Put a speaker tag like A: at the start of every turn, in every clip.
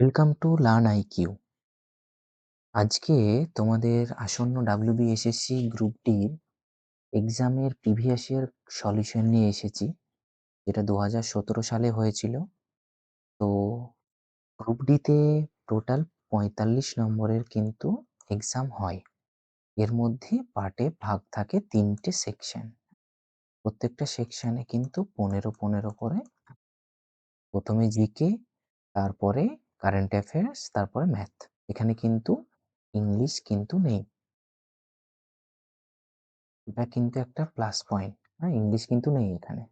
A: Welcome to learn IQ আজকে তোমাদের আসন্ন ডাব্লিউবিএসএসসি গ্রুপ ডির এক্সামের প্রিভিয়াস ইয়ার সলিউশন নিয়ে এসেছি, যেটা দু হাজার সতেরো সালে হয়েছিল। তো গ্রুপ ডিতে টোটাল পঁয়তাল্লিশ নম্বরের কিন্তু এক্সাম হয়। এর মধ্যে পার্টে ভাগ থাকে তিনটে সেকশন প্রত্যেকটা সেকশানে কিন্তু পনেরো পনেরো করে। প্রথমে জিকে তারপরে কারেন্ট অ্যাফেয়ার্স তারপরে ম্যাথ এখানে কিন্তু ইংলিশ কিন্তু নেই। এটা কিন্তু একটা প্লাস পয়েন্ট হ্যাঁ? ইংলিশ কিন্তু নেই এখানে।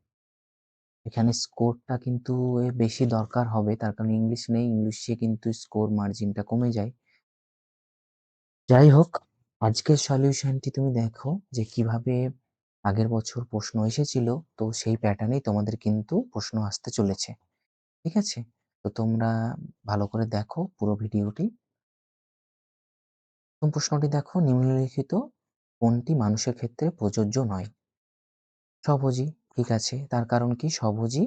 A: এখানে স্কোরটা কিন্তু বেশি দরকার হবে, তার কারণ ইংলিশ নেই ইংলিশে কিন্তু স্কোর মার্জিনটা কমে যায়। যাই হোক, আজকের সলিউশনটি তুমি দেখো যে কীভাবে আগের বছর প্রশ্ন এসেছিল, তো সেই প্যাটার্নেই তোমাদের কিন্তু প্রশ্ন আসতে চলেছে। ঠিক আছে? তো তোমরা ভালো করে দেখো পুরো ভিডিওটি। প্রথম প্রশ্নটি দেখো, নিম্নলিখিত কোনটি মানুষের ক্ষেত্রে প্রযোজ্য নয়? স্বভোজী ঠিক আছে। তার কারণ কি? স্বভোজী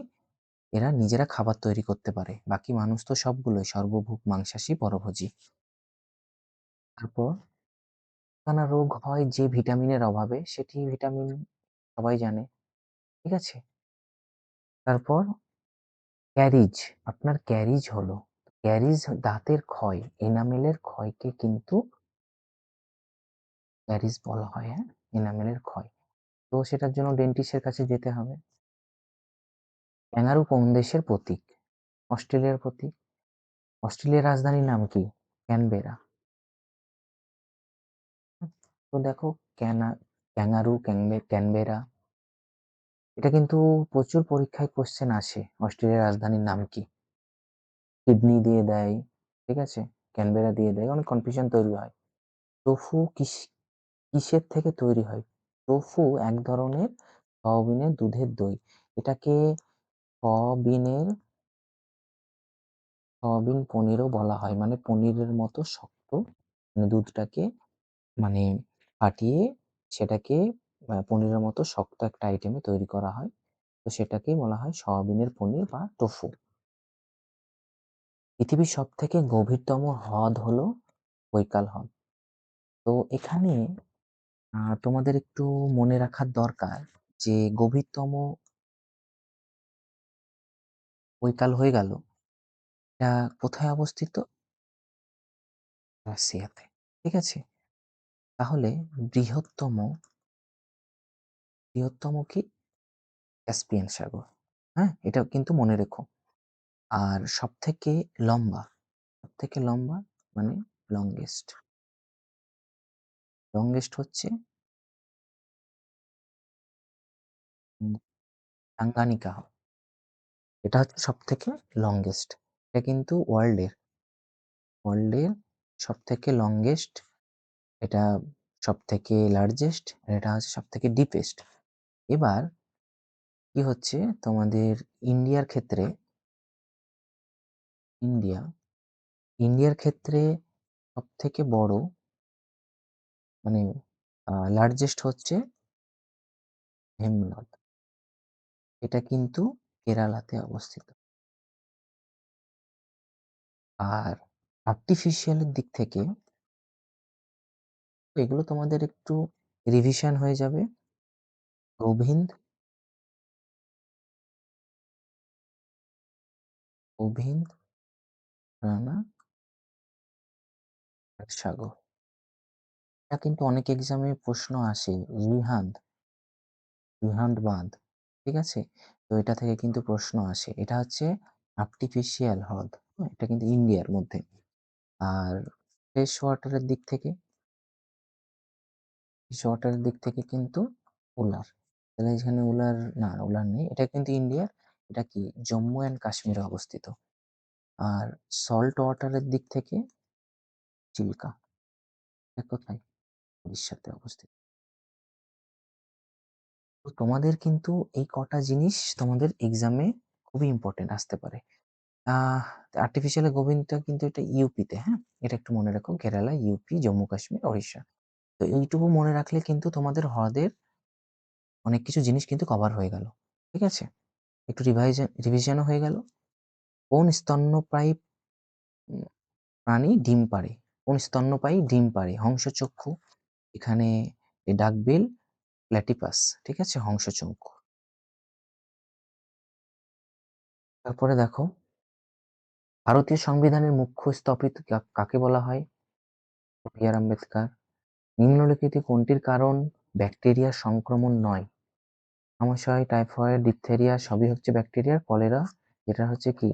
A: এরা নিজেরা খাবার তৈরি করতে পারে। বাকি মানুষ তো সবগুলোই সর্বভূক মাংসাশী, পরভোজী। তারপর, নানা রোগ হয় যে ভিটামিনের অভাবে, সেটি ভিটামিন সবাই জানে, ঠিক আছে? তারপর ক্যারিজ আপনার ক্যারিজ হলো। ক্যারিজ দাঁতের ক্ষয় এনামেলের ক্ষয়কে কিন্তু ক্যারিজ বলা হয় হ্যাঁ? এনামেলের ক্ষয়। তো সেটার জন্য ডেন্টিস্টের কাছে যেতে হবে। ক্যাঙ্গারু কোন দেশের প্রতীক, অস্ট্রেলিয়ার প্রতীক। অস্ট্রেলিয়ার রাজধানীর নাম কি? ক্যানবেরা। তো দেখো ক্যানা, ক্যাঙ্গারু ক্যানবেরা এটা কিন্তু প্রচুর পরীক্ষায় কোশ্চেন আসে। অস্ট্রেলিয়ার রাজধানীর নাম কি? কিডনি দিয়ে দেয়, ঠিক আছে? ক্যানবেরা দিয়ে দেয়, অনেক কনফিউশন তৈরি হয়। টোফু কিস, কিসের থেকে তৈরি হয়? টোফু এক ধরনের সয়াবিনের দুধের দই। এটাকে সয়াবিনের, সয়াবিন পনিরও বলা হয়। মানে পনিরের মতো শক্ত। মানে দুধটাকে মানে ফাটিয়ে সেটাকে পনিরের মতো শক্ত একটা আইটেমে তৈরি করা হয়। তো সেটাকেই বলা হয় সয়াবিনের পনির বা টোফু। পৃথিবীর সব থেকে গভীরতম হ্রদ হলো বৈকাল হ্রদ। তো এখানে তোমাদের একটু মনে রাখার দরকার যে গভীরতম বৈকাল হয়ে গেল। এটা কোথায় অবস্থিত? রাশিয়াতে। ঠিক আছে? তাহলে বৃহত্তম বৃহত্তম কি? ক্যাসপিয়ান সাগর। হ্যাঁ এটা কিন্তু মনে রেখো। আর সব থেকে লম্বা সব থেকে লম্বা মানে লংগেস্ট লংগেস্ট হচ্ছে টাঙ্গানিকা এটা হচ্ছে সব থেকে লংগেস্ট এটা কিন্তু ওয়ার্ল্ডের ওয়ার্ল্ডের সব থেকে লংগেস্ট এটা সব থেকে লার্জেস্ট এটা হচ্ছে সব থেকে ডিপেস্ট এবার কি হচ্ছে? তোমাদের ইন্ডিয়ার ক্ষেত্রে ইন্ডিয়া, ইন্ডিয়ার ক্ষেত্রে সব থেকে বড় মানে লার্জেস্ট হচ্ছে হেমনদ এটা কিন্তু কেরালাতে অবস্থিত। আর আর্টিফিশিয়ালের দিক থেকে এগুলো তোমাদের একটু রিভিশন হয়ে যাবে। গোবিন্দ গোবিন্দ রানা সাগর। এটা কিন্তু অনেক এক্সামে প্রশ্ন আসে রিহান্দ রিহান্দ বাঁধ, ঠিক আছে? তো এটা থেকে কিন্তু প্রশ্ন আসে। এটা হচ্ছে আর্টিফিশিয়াল হ্রদ এটা কিন্তু ইন্ডিয়ার মধ্যে। আর ফ্রেশ ওয়াটারের দিক থেকে? ফ্রেশ ওয়াটারের দিক থেকে কিন্তু উলার তাহলে এখানে উলার, না, উলার নেই। এটা কিন্তু ইন্ডিয়ার। এটা কি? জম্মু অ্যান্ড কাশ্মীরে অবস্থিত। আর সল্ট ওয়াটারের দিক থেকে চিল্কা। কোথায় উড়িষ্যাতে অবস্থিত। তো তোমাদের কিন্তু এই কটা জিনিস তোমাদের এক্সামে খুবই ইম্পর্টেন্ট আসতে পারে। আর্টিফিশিয়াল গোবিন্দটা কিন্তু এটা ইউপিতে হ্যাঁ? এটা একটু মনে রাখো, কেরালা ইউপি জম্মু, কাশ্মীর ওড়িশা তো এইটুকু মনে রাখলে কিন্তু তোমাদের হ্রদের অনেক কিছু জিনিস কিন্তু কভার হয়ে গেল ঠিক আছে একটু রিভাইজন রিভিশনও হয়ে গেল কোন স্তন্যপ্রায়ী প্রাণী ডিম পাড়ে? কোন স্তন্যপায়ী ডিম পাড়ে? হংসচক্ষু, এখানে ডাকবিল, প্ল্যাটিপাস, ঠিক আছে? হংসচক্ষু। তারপরে দেখো ভারতীয় সংবিধানের মুখ্য স্থপিত কাকে বলা হয়? বি. আর. আম্বেদকর। নিম্নলিখিত কোনটির কারণ ব্যাকটেরিয়া সংক্রমণ নয়? আমাশয়, টাইফয়েড, ডিপথেরিয়া সবই হচ্ছে ব্যাকটেরিয়ার। কলেরা এটা হচ্ছে কি?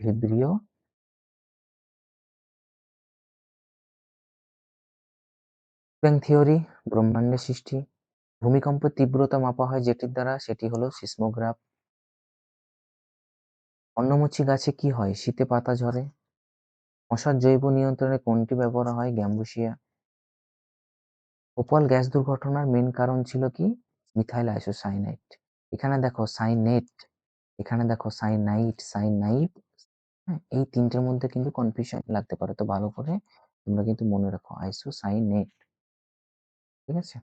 A: ভিব্রিও থিওরি, ব্রহ্মাণ্ডের সৃষ্টি। ভূমিকম্পের তীব্রতা মাপা হয় যেটির দ্বারা সেটি হলো সিসমোগ্রাফ। অন্নমুচি গাছে কি হয়? শীতে পাতা ঝরে। মশার জৈব নিয়ন্ত্রণে কোনটি ব্যবহার হয়? গ্যাম্বুসিয়া। ভোপাল গ্যাস দুর্ঘটনার মেন কারণ ছিল কি? Methyl isocyanide. এখানে দেখো সাইনেট, এখানে দেখো সাইনাইড, সাইনাইড, হ্যাঁ? এই ৩ টের মধ্যে কিন্তু কনফিউশন লাগতে পারে। তো ভালো করে তোমরা কিন্তু মনে রাখো আইসোসাইনেট। ঠিক আছে?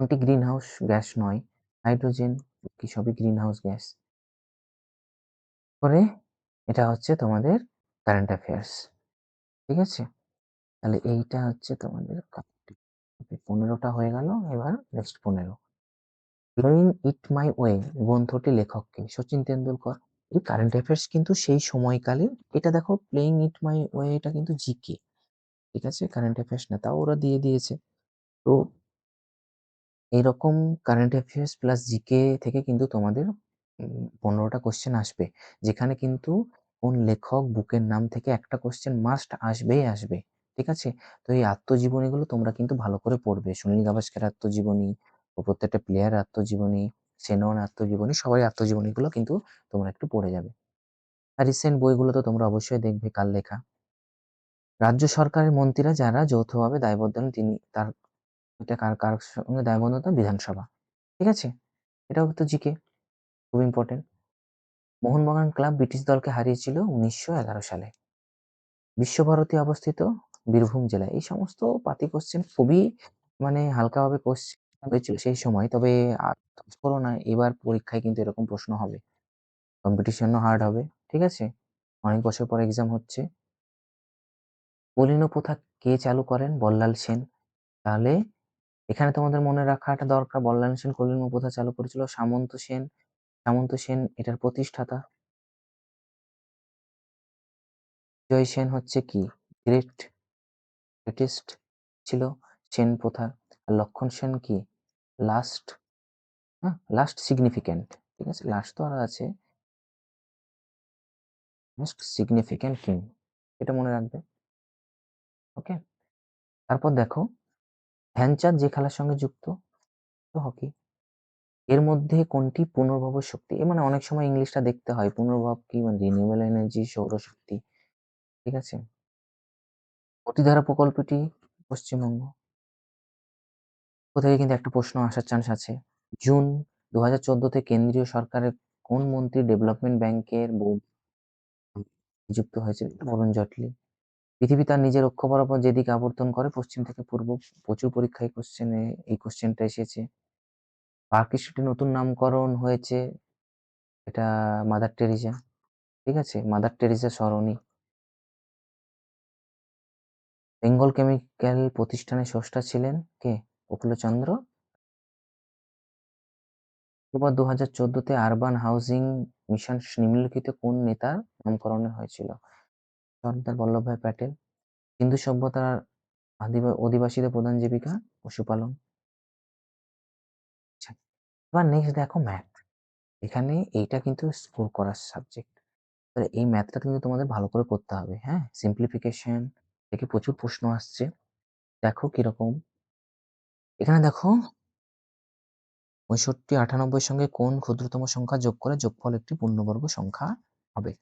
A: কোনটি গ্রিন হাউস গ্যাস নয়? হাইড্রোজেন কি সবই গ্রিন হাউস গ্যাস। পরে এটা হচ্ছে তোমাদের কারেন্ট অ্যাফেয়ার্স। ঠিক আছে? তাহলে এইটা হচ্ছে তোমাদের ১৫ হয়ে গেল। এবার next ১৫ playing it my way গ্রন্থটি লেখক কে? শচীন তেন্ডুলকর। এই কারেন্ট অ্যাফেয়ার্স কিন্তু সেই সময়কালে এটা দেখো প্লেইং ইট মাই ওয়ে এটা কিন্তু জিকে। ঠিক আছে? কারেন্ট অ্যাফেয়ার্স না। তাও ওরা দিয়ে দিয়েছে। তো এইরকম কারেন্ট অ্যাফেয়ার্স প্লাস জিকে থেকে কিন্তু তোমাদের পনেরোটা কোশ্চেন আসবে। যেখানে কিন্তু কোন লেখক, বুকের নাম থেকে একটা কোশ্চেন মাস্ট আসবেই আসবে। ঠিক আছে? তো এই আত্মজীবনীগুলো তোমরা কিন্তু ভালো করে পড়বে। সুনীল গাভাস্কারের আত্মজীবনী, প্রত্যেকটা প্লেয়ারের আত্মজীবনী, সেনন আত্মজীবনী, সবারই আত্মজীবনীগুলো কিন্তু তোমরা একটু পড়ে যাবে। আর রিসেন্ট বইগুলো তো তোমরা অবশ্যই দেখবে কার লেখা। রাজ্য সরকারের মন্ত্রীরা যারা যৌথভাবে দায়বদ্ধ তিনি তার এটা কার কার সঙ্গে দায়বদ্ধতা? বিধানসভা। ঠিক আছে? এটাও তো জিকে। খুব ইম্পোর্টেন্ট। মোহনবাগান ক্লাব ব্রিটিশ দলকে হারিয়েছিল ১৯১১ সালে। বিশ্বভারতী অবস্থিত বীরভূম জেলায়। এই সমস্ত পাতি কোয়েশ্চেন খুবই মানে হালকাভাবে কোয়েশ্চেন হয়েছিল সেই সময়। তবে আর করো না, এবার পরীক্ষায় কিন্তু এরকম প্রশ্ন হবে। কম্পিটিশনও হার্ড হবে। ঠিক আছে? অনেক বছর পর এক্সাম হচ্ছে। কুলীন প্রথা কে চালু করেন? বল্লাল সেন। তাহলে এখানে তোমাদের মনে রাখাটা দরকার বল্লাল সেন কুলীন প্রথা চালু করেছিল সামন্ত সেন। সামন্ত সেন এটার প্রতিষ্ঠাতা। জয় সেন হচ্ছে কি? গ্রেট গ্রেটেস্ট ছিল সেন প্রথা। আর লক্ষণ সেন কি? লাস্ট হ্যাঁ? Last significant. ঠিক আছে? লাস্ট তো আর আছে। Most significant king. এটা মনে রাখবে। ওকে? তারপর দেখো ধ্যানচাঁদ যে খেলার সঙ্গে যুক্ত? তো হকি। এর মধ্যে কোনটি পুনর্ভব শক্তি? এ মানে অনেক সময় ইংলিশটা দেখতে হয়। পুনর্ভব কি? মানে রিনিউয়েবল এনার্জি, সৌরশক্তি। ঠিক আছে? গতিধারা প্রকল্পটি পশ্চিমবঙ্গ। কোথায় কিন্তু একটা প্রশ্ন আসার চান্স আছে। জুন ২০১৪ তে কেন্দ্রীয় সরকারের কোন মন্ত্রী ডেভেলপমেন্ট ব্যাংকের বোর্ড নিযুক্ত হয়েছে? অরুণ জটলি পৃথিবী তার নিজের অক্ষ বরাবর যেদিকে আবর্তন করে, পশ্চিম থেকে পূর্ব। প্রচুর পরীক্ষায় কোয়েশ্চেনে এই কোয়েশ্চেনটা এসেছে। পার্ক স্ট্রিটের নতুন নামকরণ হয়েছে, এটা মাদার টেরিজা। ঠিক আছে? মাদার টেরিজা সরণি। বেঙ্গল কেমিক্যাল প্রতিষ্ঠানের স্রষ্টা ছিলেন কে? প্রফুল্লচন্দ্র অক্টোবর ২০১৪ তে আরবান হাউজিং মিশন নিম্নলিখিত কোন নেতার নামকরণে হয়েছিল? সর্দার বল্লভভাই প্যাটেল। হিন্দু সভ্যতার অধিবাসীদের প্রধান জীবিকা পশুপালন। আচ্ছা, এবার নেক্সট দেখো ম্যাথ। এখানে এইটা কিন্তু স্কোর করার সাবজেক্ট। এই ম্যাথটা কিন্তু তোমাদের ভালো করে করতে হবে, হ্যাঁ? সিম্পলিফিকেশন থেকে প্রচুর প্রশ্ন আসছে। দেখো কীরকম? এখানে দেখো ৬৫, ৯৮ এর সঙ্গে কোন ক্ষুদ্রতম সংখ্যা যোগ করে যোগফল একটি পূর্ণবর্গ সংখ্যা হবে?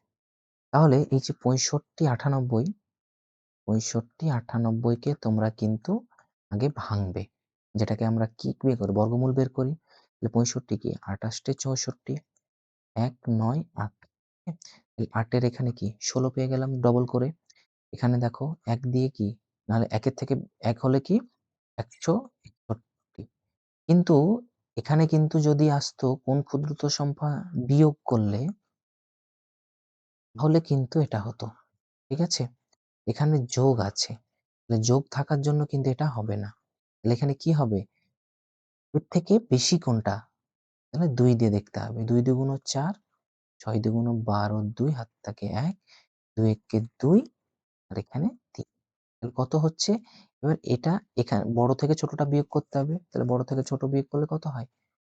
A: তাহলে এই যে ৬৫, ৯৮ ৬৫, ৯৮ কে তোমরা কিন্তু আগে ভাঙবে। যেটাকে আমরা কি বের করি? বর্গমূল বের করি। ৬৫ কি? ২৮ টে ৬৪ ১, ৯, ৮ হ্যাঁ? এই ৮ এর এখানে কি? ১৬ পেয়ে গেলাম ডবল করে। এখানে দেখো এক দিয়ে কি? নাহলে একের থেকে এক হলে কি? ১৬১ কিন্তু এখানে কিন্তু যদি আসতো কোন ক্ষুদ্রতম সংখ্যা বিয়োগ করলে তাহলে কিন্তু এটা হতো। ঠিক আছে? এখানে যোগ আছে। যোগ থাকার জন্য কিন্তু এটা হবে না। তাহলে এখানে কি হবে? এর থেকে বেশি কোনটা? তাহলে দুই দিয়ে দেখতে হবে। দুই দুগুণ ৪, ৬ দুগুণ ১২, ২ হাত থাকে ১, ২ একে ২ আর এখানে ৩। তাহলে কত হচ্ছে? এবার এটা এখা বড় থেকে ছোটটা বিয়োগ করতে হবে। তাহলে বড় থেকে ছোট বিয়োগ করলে কত হয়?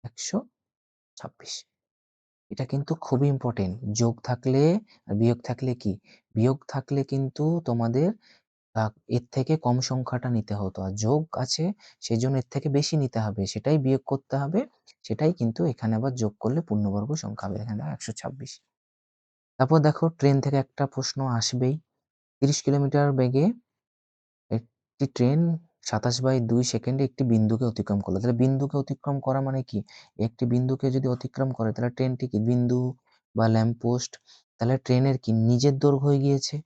A: ১২৬ এটা কিন্তু খুবই ইম্পোর্টেন্ট। যোগ থাকলে আর বিয়োগ থাকলে কি? বিয়োগ থাকলে কিন্তু তোমাদের এর থেকে কম সংখ্যাটা নিতে হতো। আর যোগ আছে, সেজন্য এর থেকে বেশি নিতে হবে। সেটাই বিয়োগ করতে হবে। সেটাই কিন্তু এখানে আবার যোগ করলে পূর্ণবর্গ সংখ্যা হবে। এখানে দেখো ১২৬ তারপর দেখো ট্রেন থেকে একটা প্রশ্ন আসবেই। ৩০ কিলোমিটার বেগে একটি ট্রেন ২৭/২ সেকেন্ডে একটি বিন্দুকে অতিক্রম করল। তাহলে বিন্দুকে অতিক্রম করা মানে কি? একটি বিন্দুকে যদি অতিক্রম করে, তাহলে ট্রেনটি কি বিন্দু বা ল্যাম্প পোস্ট তাহলে ট্রেনের কি নিজের দৈর্ঘ্য হয়ে গিয়েছে।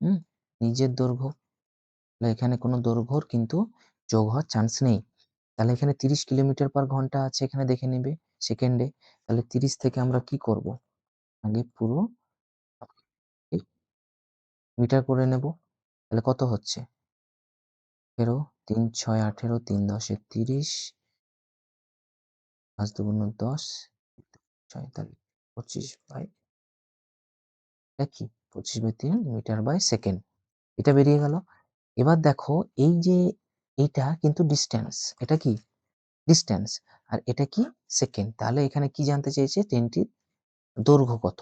A: হুম? নিজের দৈর্ঘ্য। তাহলে এখানে কোনো দৈর্ঘ্যর কিন্তু যোগ হওয়ার চান্স নেই। তাহলে এখানে ৩০ কিলোমিটার পার ঘণ্টা আছে, এখানে দেখে নেবে সেকেন্ডে। তাহলে ৩০ থেকে আমরা কি করব? আগে পুরো মিটার করে নেব। তাহলে কত হচ্ছে? ১৮, ৩ ৬ ১৮, ৩ ১০ এ ৩০ ৫ দুগুণ ১০, ৬ তাহলে ২৫ বাই এটা কি? ২৫/৩ মিটার বাই সেকেন্ড। এটা বেরিয়ে গেল। এবার দেখো এই যে এইটা কিন্তু ডিসট্যান্স। এটা কি? ডিসট্যান্স। আর এটা কি? সেকেন্ড। তাহলে এখানে কি জানতে চেয়েছে? ট্রেনটির দৈর্ঘ্য কত?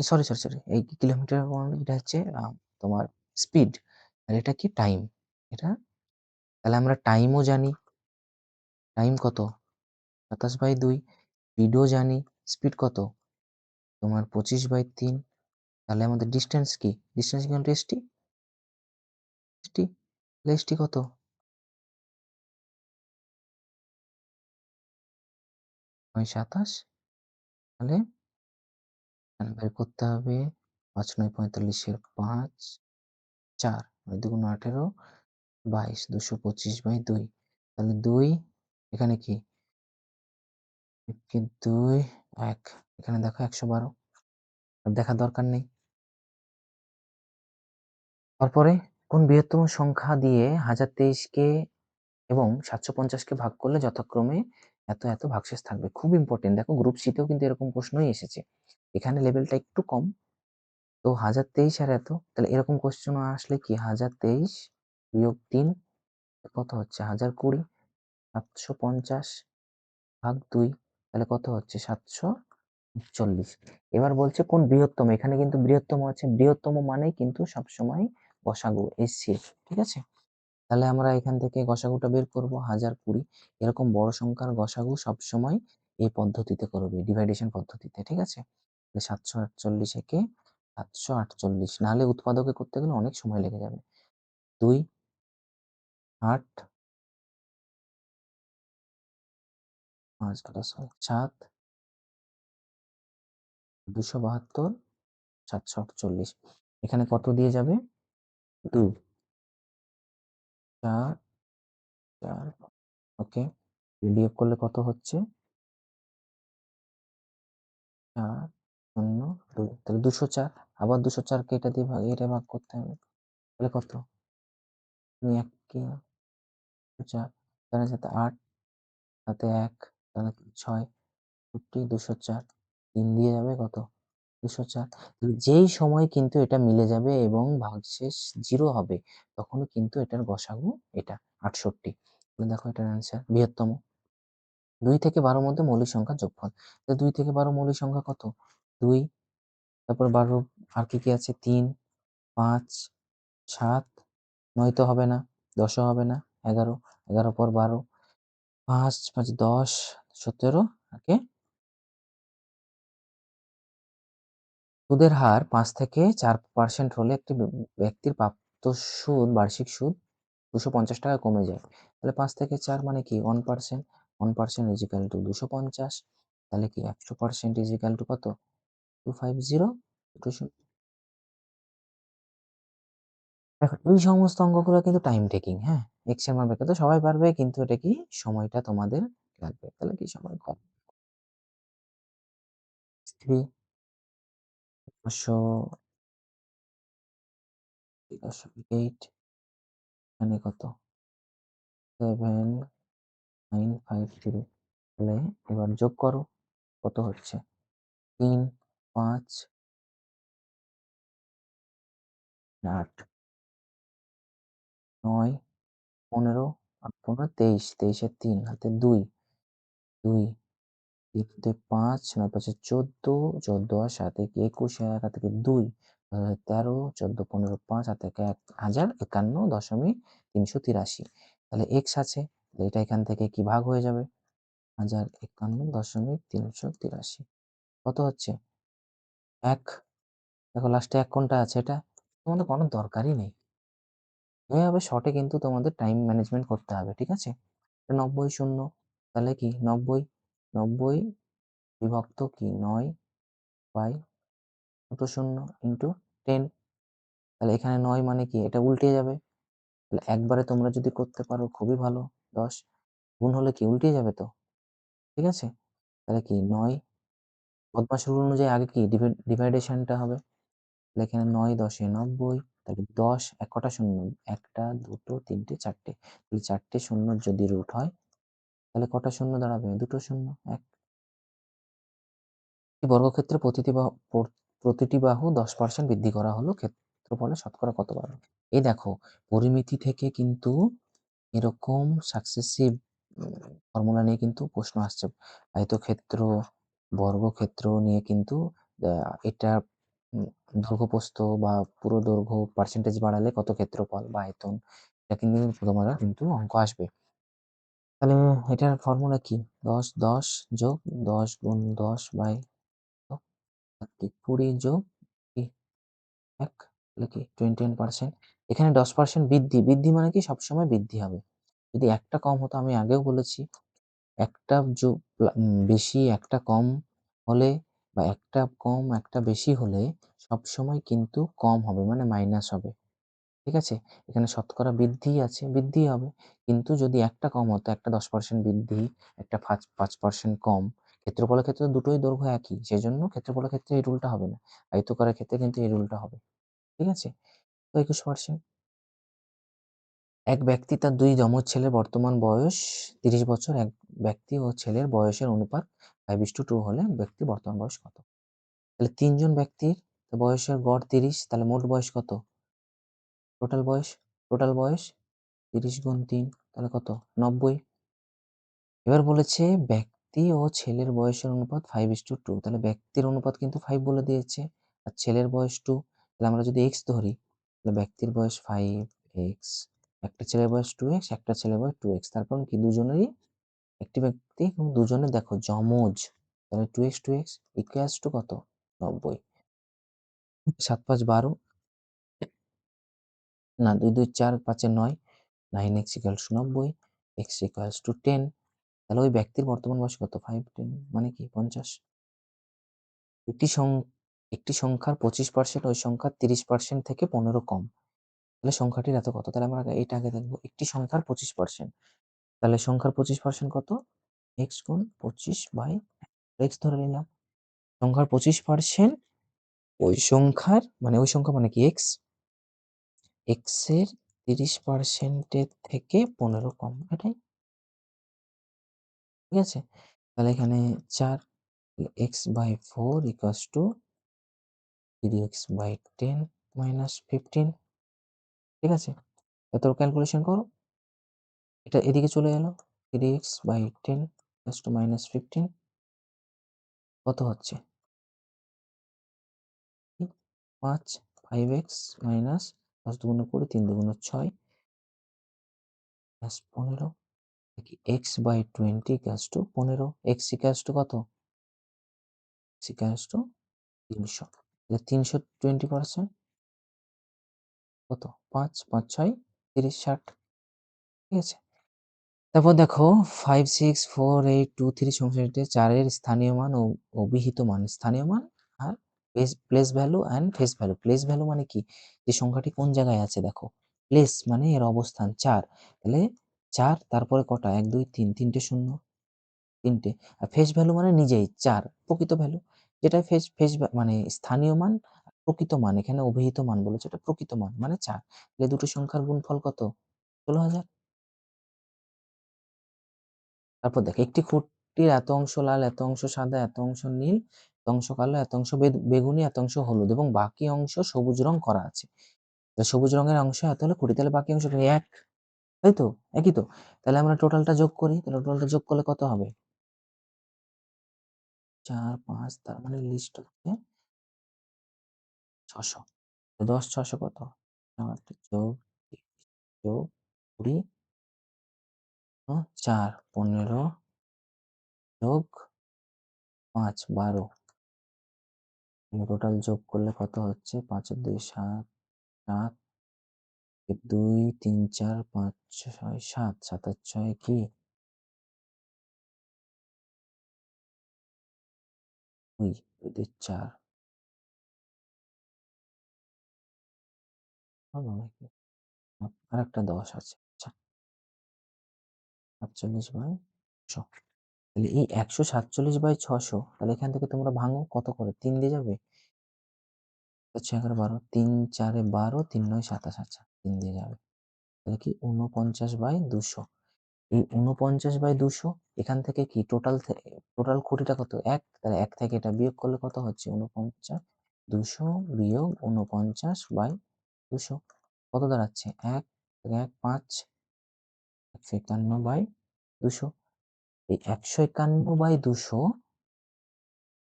A: সরি, সরি, সরি এই কিলোমিটার এটা হচ্ছে তোমার স্পিড। আর এটা কি? টাইম। এটা তাহলে আমরা টাইমও জানি। টাইম কত? ২৭/২ স্পিডও জানি। স্পিড কত? তোমার ২৫/৩ তাহলে আমাদের ডিসট্যান্স কি? Distance equal to ST. ST তাহলে এসটি কত? নয় ২৭ তাহলে বের করতে হবে ৫ ৯ ৪৫ এর ৫ ৪ ৯ দুগুণ ১৮ ২২ ২২৫/২ তাহলে দুই এখানে কি? দুই এক এখানে দেখো একশো বারো দেখার দরকার নেই। তারপরে কোন বৃহত্তম সংখ্যা দিয়ে ১০২৩ কে এবং ৭৫০ কে ভাগ করলে যথাক্রমে এত, এত ভাগশেষ থাকবে। খুব ইম্পোর্টেন্ট দেখো গ্রুপ সি তেও কিন্তু এরকম প্রশ্নই এসেছে। এখানে লেভেলটা একটু কম। তো ১০২৩ আর এত, তাহলে এরকম কোশ্চেন আসলে কি? ১০২৩ বিয়োগ তিন, কত হচ্ছে? ১০২০ ৭৫০ ভাগ দুই, তাহলে কত হচ্ছে? ৭৪০ এবার বলছে কোন বৃহত্তম? এখানে কিন্তু বৃহত্তম আছে। বৃহত্তম মানেই কিন্তু সবসময় গসাগু এসসিএফ ঠিক আছে? তাহলে আমরা এখান থেকে গসাগুটা বের করব, হাজার কুড়ি। এরকম বড় সংখ্যার গসাগু সবসময় এই পদ্ধতিতে করবে ডিভাইডেশন পদ্ধতিতে, ঠিক আছে? তাহলে সাতশো আটচল্লিশ একে সাতশো আটচল্লিশ। নাহলে উৎপাদকে করতে গেলে অনেক সময় লেগে যাবে। দুই আট পাঁচ সাত দুশো বাহাত্তর, সাতশো আটচল্লিশ। এখানে কত দিয়ে যাবে? দুই। চার চার, ওকে। বিয়োগ করলে কত হচ্ছে? চার। শূন্য দুই তাহলে দুশো চার, আবার দুশো চারকে এটা দিয়ে ভাগ, এটা ভাগ করতে হবে। তাহলে কত? তুমি এক কে চার চারের সাথে আট, সাথে এক, তাহলে ছয় দুশো চার, তিন দিয়ে যাবে কত? দুশো চার। যেই সময় কিন্তু এটা মিলে যাবে এবং ভাগশেষ জিরো হবে তখনই কিন্তু এটার গসাগু এটা, আটষট্টি। দেখো এটার অ্যান্সার বৃহত্তম। দুই থেকে বারোর মধ্যে মৌলিক সংখ্যা যোগফল। দুই থেকে বারো মৌলিক সংখ্যা কত? দুই, তারপর বারো, আর কি কি আছে? তিন, পাঁচ, সাত, নয় তো হবে না দশও হবে না, এগারো এগারো পর বারো, পাঁচ পাঁচ দশ, সতেরো, ওকে? সুদের হার পাঁচ থেকে চার পার্সেন্ট হলে একটি ব্যক্তির প্রাপ্ত সুদ, বার্ষিক সুদ দুশো পঞ্চাশ টাকা কমে যায়। তাহলে পাঁচ থেকে চার মানে কি? One percent one percent equal to দুশো পঞ্চাশ, তাহলে কি একশো পার্সেন্ট ইজিক্যাল টু কত? টু ফাইভ জিরো টু দেখো, এই সমস্ত অঙ্কগুলো কিন্তু টাইম টেকিং হ্যাঁ? এক্সের মান বের সবাই পারবে, কিন্তু এটা কি? সময়টা তোমাদের লাগবে। তাহলে কি সময় কম? থ্রি পাঁচশো এইট এখানে কত? সেভেন নাইন ফাইভ থ্রি তাহলে এবার যোগ করো, কত হচ্ছে? তিন পাঁচ। আট। নয়, পনেরো, আট, পনেরো, তেইশ তেইশের তিন, হাতে দুই। দুই তিনটে পাঁচ, নয়, পাঁচে চোদ্দ চোদ্দ আর একে, একুশ, এক হাত দুই তেরো, চোদ্দ, পনেরো, পাঁচ হাত এক হাজার, একান্ন, দশমিক তিনশো তিরাশি। তাহলে এক্স আছে এটা এখান থেকে কি ভাগ হয়ে যাবে? হাজার, একান্ন, দশমিক তিনশো তিরাশি। কত হচ্ছে? এক, দেখো লাস্টে এক কোনটা আছে এটা, তোমাদের কোনো দরকারই নেই। এভাবে শর্টে কিন্তু তোমাদের টাইম ম্যানেজমেন্ট করতে হবে, ঠিক আছে? নব্বই শূন্য, তাহলে কি? নব্বই নব্বই বিভক্ত কি? নয় বাই দুটো শূন্য ইন্টু টেন তাহলে এখানে নয় মানে কি? এটা উল্টে যাবে। তাহলে একবারে তোমরা যদি করতে পারো খুবই ভালো, দশ। গুণ হলে কি? উল্টে যাবে তো, ঠিক আছে? তাহলে কি? নয় বদমাস রুল অনুযায়ী আগে কি ডিভাইডেশনটা হবে? এখানে নয়, দশে নব্বই, তাহলে দশ এক কটা শূন্য, একটা, দুটো, তিনটে, চারটে। তাহলে চারটে শূন্য যদি রুট হয়, তাহলে কটা শূন্য দাঁড়াবে? দুটো শূন্য, এক। বর্গক্ষেত্রে প্রতিটি বাহু প্রতিটি বাহু দশ পার্সেন্ট বৃদ্ধি করা হলো, ক্ষেত্রফলে শতকরা কত বাড়বে? এই দেখো, পরিমিতি থেকে কিন্তু এরকম সাকসেসিভ ফর্মুলা নিয়ে কিন্তু প্রশ্ন আসছে। আয়তক্ষেত্র বর্গক্ষেত্র নিয়ে কিন্তু এটা উম, দৈর্ঘ্যপ্রস্থ বা পুরো দৈর্ঘ্য পার্সেন্টেজ বাড়ালে কত ক্ষেত্রফল বা আয়তন এটা কিন্তু তোমার কিন্তু অঙ্ক আসবে। তাহলে এটার ফর্মুলা কি? দশ দশ যোগ দশ গুণ দশ বাই কুড়ি যোগ এক কি? ওয়ান পার্সেন্ট এখানে দশ পার্সেন্ট বৃদ্ধি বৃদ্ধি মানে কি? সবসময় বৃদ্ধি হবে। যদি একটা কম হতো আমি আগেও বলেছি একটা বেশি, একটা কম হলে বা একটা কম, একটা বেশি হলে সবসময় কিন্তু কম হবে মানে মাইনাস হবে। ঠিক আছে? এখানে শতকরা বৃদ্ধি আছে বৃদ্ধি হবে। কিন্তু যদি একটা কম হতো, একটা দশ পার্সেন্ট বৃদ্ধি, একটা পাঁচ পাঁচ পার্সেন্ট কম, ক্ষেত্রফলের ক্ষেত্রে দুটোই দৈর্ঘ্য একই। সেজন্য ক্ষেত্রফলের ক্ষেত্রে এই রুলটা হবে না। আয়তকারের ক্ষেত্রে কিন্তু এই রুলটা হবে। ঠিক আছে? তো একুশ পার্সেন্ট এক ব্যক্তি তার দুই যমজ ছেলের বর্তমান বয়স তিরিশ বছর, এক ব্যক্তি ও ছেলের বয়সের অনুপাত ফাইভ ইস টু টু হলে ব্যক্তির বর্তমান বয়স কত? তাহলে তিনজন ব্যক্তির বয়সের গড় তিরিশ, তাহলে মোট বয়স কত? টোটাল বয়স টোটাল বয়স তিরিশ গুণ তিন, তাহলে কত? নব্বই। এবার বলেছে ব্যক্তি ও ছেলের বয়সের অনুপাত ফাইভ ইস টু টু তাহলে ব্যক্তির অনুপাত কিন্তু ফাইভ বলে দিয়েছে, আর ছেলের বয়স টু তাহলে আমরা যদি এক্স ধরি, তাহলে ব্যক্তির বয়স ফাইভ এক্স একটা ছেলের বয়স টু এক্স একটা ছেলের বয়স টু এক্স তার কারণ কি দুজনেরই একটি ব্যক্তি এবং দুজনে দেখো যমজ, তাহলে two x two x equals to কত? নব্বই। সাত পাঁচ বারো। না, দুই দুই, চার, পাঁচে নয়। নাইন এক্স ইকুয়ালস টু নব্বই এক্স ইকুয়ালস টু টেন তাহলে ওই ব্যক্তির বর্তমান বয়স কত? ফাইভ টেন মানে কি? পঞ্চাশ। একটি একটি সংখ্যার পঁচিশ পার্সেন্ট ওই সংখ্যার তিরিশ পার্সেন্ট থেকে পনেরো কম। তাহলে সংখ্যাটির এত কত? তাহলে আমরা এইটা আগে দেখব। একটি সংখ্যার পঁচিশ পার্সেন্ট তাহলে সংখ্যার পঁচিশ পার্সেন্ট কত? এক্স গুণ পঁচিশ বাই এক্স ধরে নিলাম। সংখ্যার পঁচিশ পার্সেন্ট ওই সংখ্যার মানে ওই সংখ্যা মানে কি? এক্স এক্সের তিরিশ পার্সেন্টের থেকে পনেরো কম, এটাই। ঠিক আছে? তাহলে এখানে চার x by four equals to three x by ten minus fifteen ঠিক আছে? এত ক্যালকুলেশন করো। এটা এদিকে চলে এলো। Three x by ten equals to minus fifteen কত হচ্ছে? পাঁচ ফাইভ এক্স মাইনাস দশ দুগুণ কুড়ি, তিন দুগুণ ছয় প্লাস পনেরো কি x by twenty equals to পনেরো এক্স ইকাস টু কত? এক্স ইকাস টু তিনশো। তিনশো টোয়েন্টি পার্সেন্ট কত? পাঁচ পাঁচ, ছয়, তিরিশ, ষাট। ঠিক আছে? তারপর দেখো five six four eight two three সংখ্যাটিতে চারের স্থানীয় মান ও অভিহিত মান। স্থানীয় মান আর place value and face value place value মানে কি? যে সংখ্যাটি কোন জায়গায় আছে দেখো। প্লেস মানে এর অবস্থান চার। তাহলে চার তারপরে কটা? এক, দুই, তিন, তিনটে শূন্য। তিনটে। আর ফেস ভ্যালু মানে নিজেই চার। প্রকৃত ভ্যালু যেটা ফেস ফেস মানে স্থানীয় মান প্রকৃত মান। এখানে অভিহিত মান বলেছে, এটা প্রকৃত মান মানে চার। তাহলে দুটো সংখ্যার গুণফল কত? ষোলো হাজার। তারপর দেখ, একটি খুঁটির এত অংশ লাল, এত অংশ সাদা, এত অংশ নীল, এত অংশ কালো, এত অংশ বেগুনি, এত অংশ হলুদ এবং বাকি অংশ সবুজ রং করা আছে। সবুজ রঙের অংশ এত হলে খুঁটি, তাহলে বাকি অংশ এক। তাই তো? একই তো? তাহলে আমরা টোটালটা যোগ করি, তাহলে টোটালটা যোগ করলে কত হবে? চার, পাঁচ, তার মানে লিস্ট হচ্ছে ছশো। দশ, ছশো কত? যোগ কুড়ি চার, পনেরো, যোগ পাঁচ, বারো। টোটাল যোগ করলে কত হচ্ছে? পাঁচ দুই, সাত সাত দুই, তিন, চার, পাঁচ, ছয়, সাত, সাতার ছয় কি? চার। আর একটা দশ আছে। সাতচল্লিশ বাই ছশো তাহলে এই একশো সাতচল্লিশ বাই ছশো, তাহলে এখান থেকে তোমরা ভাঙো, কত করে? তিন দিয়ে যাবে? হচ্ছে এগারো বারো, তিন চারে বারো, তিন নয় সাতাশ আচ্ছা তিন দিয়ে যাবে। তাহলে কি? উনপঞ্চাশ বাই দুশো। এই উনপঞ্চাশ বাই দুশো, এখান থেকে কি টোটাল টোটাল কোটিটা কত? এক। তাহলে এক থেকে এটা বিয়োগ করলে কত হচ্ছে? উনপঞ্চাশ দুশো বিয়োগ উনপঞ্চাশ বাই দুশো। কত দাঁড়াচ্ছে? এক। এক, পাঁচ একশো একান্ন বাই দুশো। এই একশো একান্ন বাই দুশো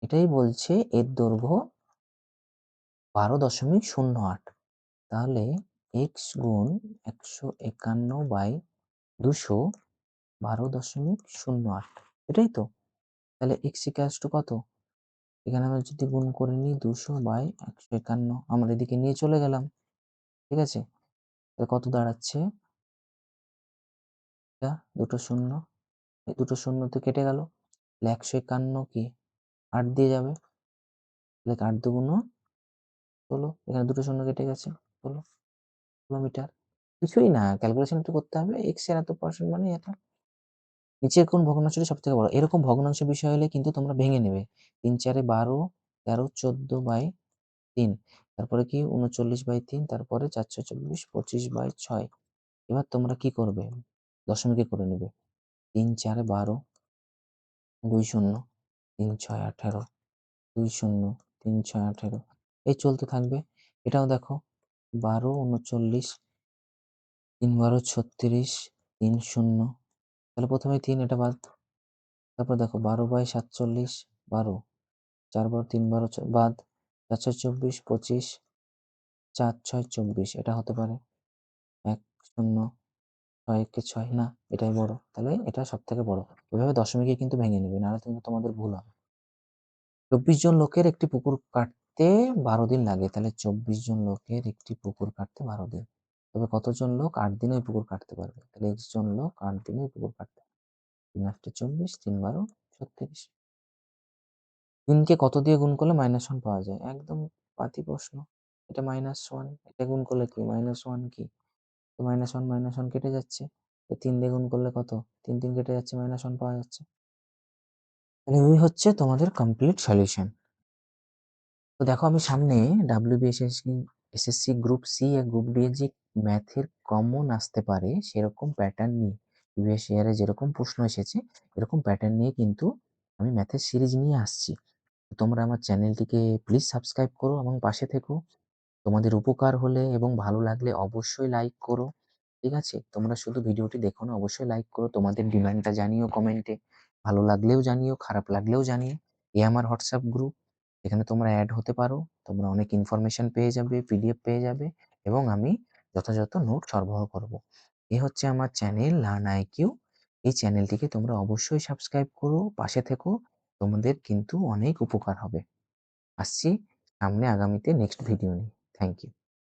A: এটাই বলছে এর দৈর্ঘ্য বারো দশমিক শূন্য আট। তাহলে এক্স গুণ একশো একান্ন বাই দুশো বারো দশমিক শূন্য আট। এটাই তো? তাহলে এক্স ইকাস টু কত? এখানে আমরা যদি গুণ করে নিই দুশো বাই একশো একান্ন, আমরা এদিকে নিয়ে চলে গেলাম। ঠিক আছে? কত দাঁড়াচ্ছে? দুটো শূন্য। এই দুটো শূন্য তো কেটে গেল। তাহলে একশো একান্ন কি? আট দিয়ে যাবে। তাহলে আট দুগুণ ষোলো। এখানে দুটো শূন্য কেটে গেছে। ষোলো কিলোমিটার। কিছুই না। ক্যালকুলেশন তো করতে হবে। এক্সের এত পার্সেন্ট মানে এটা নিচের কোন ভগ্নাংশটি সব থেকে বড়? এরকম ভগ্নাংশ বিষয় হলে কিন্তু তোমরা ভেঙে নেবে। তিন চারে বারো, তেরো, চোদ্দ বাই তিন। তারপরে কি? উনচল্লিশ বাই তিন। তারপরে চারশো চব্বিশ, পঁচিশ বাই ছয়। এবার তোমরা কি করবে? দশমিকে করে নেবে। তিন চারে বারো, দুই শূন্য, তিন ছয় আঠেরো, দুই শূন্য, তিন ছয় আঠেরো, এই চলতে থাকবে। এটাও দেখো, বারো, উনচল্লিশ, তিন বারো, ছত্রিশ, তিন শূন্য, তাহলে প্রথমে তিন এটা বাদ, তারপর দেখো বারো বাই সাতচল্লিশ, বারো, চার বারো, তিন বারো বাদ, চার ছয় চব্বিশ, পঁচিশ, চার ছয় চব্বিশ, এটা হতে পারে, এক শূন্য ছয় একে ছয় না, এটাই বড়। তাহলে এটা সব থেকে বড়। এভাবে দশমিকে কিন্তু ভেঙে নেবে, নাহলে কিন্তু তোমাদের ভুল হবে। চব্বিশ জন লোকের একটি পুকুর কাটতে বারো দিন লাগে, তাহলে চব্বিশ জন লোকের একটি পুকুর কাটতে বারো দিন। তবে কতজন লোক? আট দিনে ওই পুকুর কাটতে পারবে। তাহলে এক্স জন লোক আট দিনে ওই পুকুর কাটতে তিন আটটা চব্বিশ, তিন বারো, ছত্রিশ। তিনকে কত দিয়ে গুণ করলে মাইনাস ওয়ান পাওয়া যায়? একদম পাতি প্রশ্ন। এটা মাইনাস ওয়ান এটা গুণ করলে কি? মাইনাস ওয়ান কি? তো মাইনাস ওয়ান মাইনাস ওয়ান কেটে যাচ্ছে। তো তিন দিয়ে গুণ করলে কত? তিন তিন কেটে যাচ্ছে মাইনাস ওয়ান পাওয়া যাচ্ছে। তাহলে এই হচ্ছে তোমাদের কমপ্লিট সলিউশন তো দেখো আমি সামনে ডাব্লিউবিএসএসসি এসএসসি গ্রুপ সি আর গ্রুপ ডি এর যে ম্যাথের কমন আসতে পারে, সেরকম প্যাটার্ন নিয়ে প্রিভিয়াস ইয়ারে যেরকম প্রশ্ন এসেছে, এরকম প্যাটার্ন নিয়ে কিন্তু আমি ম্যাথের সিরিজ নিয়ে আসছি। তোমরা আমার চ্যানেলটিকে প্লিজ সাবস্ক্রাইব করো এবং পাশে থেকো। তোমাদের উপকার হলে এবং ভালো লাগলে অবশ্যই লাইক করো, ঠিক আছে? তোমরা শুধু ভিডিওটি দেখো না, অবশ্যই লাইক করো। তোমাদের ডিমান্ডটা জানিও কমেন্টে ভালো লাগলেও জানিও, খারাপ লাগলেও জানিও। এ আমার হোয়াটসঅ্যাপ গ্রুপ এখানে তোমরা অ্যাড হতে পারো। তোমরা অনেক ইনফরমেশন পেয়ে যাবে পিডিএফ পেয়ে যাবে এবং আমি যথাযথ নোট সরবরাহ করব। এ হচ্ছে আমার চ্যানেল লার্ন আইকিউ এই চ্যানেলটিকে তোমরা অবশ্যই সাবস্ক্রাইব করো, পাশে থেকো। তোমাদের কিন্তু অনেক উপকার হবে। আসছি সামনে আগামীতে নেক্সট ভিডিও নিয়ে। Thank you.